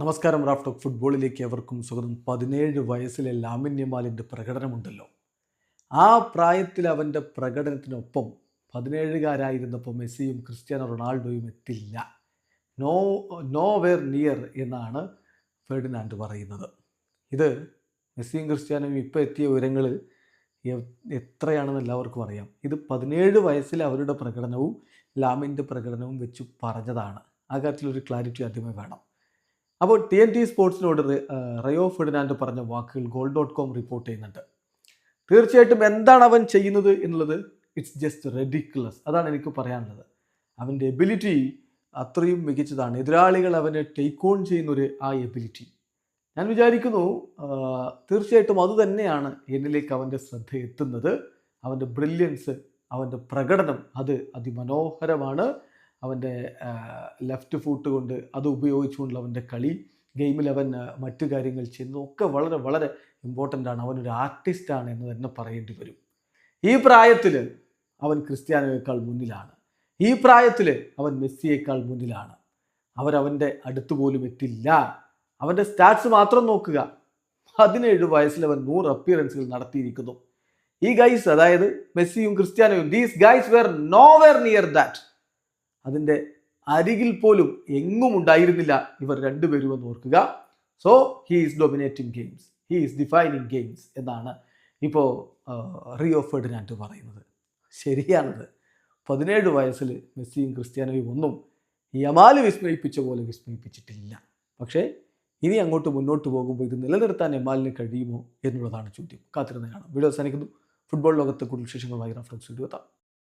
നമസ്കാരം റാഫ്റ്റോ ഫുട്ബോളിലേക്ക് എവർക്കും സ്വാഗതം. പതിനേഴ് വയസ്സിലെ ലാമിൻ യമാലിന്റെ പ്രകടനമുണ്ടല്ലോ. ആ പ്രായത്തിൽ അവന്റെ പ്രകടനത്തിനൊപ്പം പതിനേഴുകാരായിരുന്നപ്പോൾ മെസ്സിയും ക്രിസ്ത്യാനോ റൊണാൾഡോയും എത്തില്ല. നോ നോ വെയർ നിയർ എന്നാണ് ഫെർഡിനാൻഡ് പറയുന്നത്. ഇത് മെസ്സിയും ക്രിസ്ത്യാനോയും ഇപ്പോൾ എത്തിയ വിവരങ്ങൾ എത്രയാണെന്ന് എല്ലാവർക്കും അറിയാം. ഇത് പതിനേഴ് വയസ്സിൽ അവരുടെ പ്രകടനവും ലാമിന്റെ പ്രകടനവും വെച്ച് പറഞ്ഞതാണ്. ആ കാര്യത്തിലൊരു ക്ലാരിറ്റി ആദ്യമേ വേണം. അപ്പോൾ ടി എൻ ടി സ്പോർട്സിനോട് റയോ ഫെർഡിനാൻഡ് പറഞ്ഞ വാക്കുകൾ ഗോൾ ഡോട്ട് കോം റിപ്പോർട്ട് ചെയ്യുന്നുണ്ട്. തീർച്ചയായിട്ടും എന്താണ് അവൻ ചെയ്യുന്നത് എന്നുള്ളത് ഇറ്റ്സ് ജസ്റ്റ് റെഡിക്കുലസ് അതാണ് എനിക്ക് പറയാനുള്ളത്. അവന്റെ എബിലിറ്റി അത്രയും മികച്ചതാണ്. എതിരാളികൾ അവനെ ടേക്ക് ഓൺ ചെയ്യുന്നൊരു ആ എബിലിറ്റി ഞാൻ വിചാരിക്കുന്നു തീർച്ചയായിട്ടും അതുതന്നെയാണ് എന്നിലേക്ക് അവന്റെ ശ്രദ്ധ എത്തുന്നത്. അവന്റെ ബ്രില്യൻസ് അവന്റെ പ്രകടനം അത് അതിമനോഹരമാണ്. അവന്റെ ലെഫ്റ്റ് ഫൂട്ട് കൊണ്ട് അത് ഉപയോഗിച്ചുകൊണ്ടുള്ള അവന്റെ കളി. ഗെയിമിൽ അവൻ മറ്റു കാര്യങ്ങൾ ചെയ്യുന്നതൊക്കെ വളരെ വളരെ ഇമ്പോർട്ടന്റ് ആണ്. അവനൊരു ആർട്ടിസ്റ്റാണ് എന്ന് തന്നെ പറയേണ്ടി വരും. ഈ പ്രായത്തിൽ അവൻ ക്രിസ്ത്യാനോയേക്കാൾ മുന്നിലാണ്. ഈ പ്രായത്തിൽ അവൻ മെസ്സിയേക്കാൾ മുന്നിലാണ്. അവരവന്റെ അടുത്ത് പോലും എത്തില്ല. അവന്റെ സ്റ്റാറ്റ്സ് മാത്രം നോക്കുക. പതിനേഴ് വയസ്സിൽ അവൻ നൂറ് അപ്പിയറൻസുകൾ നടത്തിയിരിക്കുന്നു. ഈ ഗൈസ് അതായത് മെസ്സിയും ക്രിസ്ത്യാനോയും these guys were nowhere near that അതിന്റെ അരികിൽ പോലും എങ്ങും ഉണ്ടായിരുന്നില്ല. ഇവർ രണ്ടുപേരും എന്ന് ഓർക്കുക. So he is dominating games he is defining games എന്നാണ് ഇപ്പോൾ റിയോ ഫെർഡിനാൻഡ് പറയുന്നത്. ശരിയാണത്. പതിനേഴ് വയസ്സിൽ മെസ്സിയും ക്രിസ്ത്യാനോയും ഒന്നും യമാൽ വിസ്മയിപ്പിച്ച പോലെ വിസ്മയിപ്പിച്ചിട്ടില്ല. പക്ഷേ ഇനി അങ്ങോട്ട് മുന്നോട്ട് പോകുമ്പോൾ ഇത് നിലനിർത്താൻ യമാലിന് കഴിയുമോ എന്നുള്ളതാണ് ചോദ്യം. കാത്തിരുന്ന കാണാം. വീഡിയോ അവസാനിക്കുന്നു. ഫുട്ബോൾ ലോകത്തെ കൂടുതൽ വിശേഷങ്ങളുമായി റഫറൻസ് വീഡിയോ എത്താം.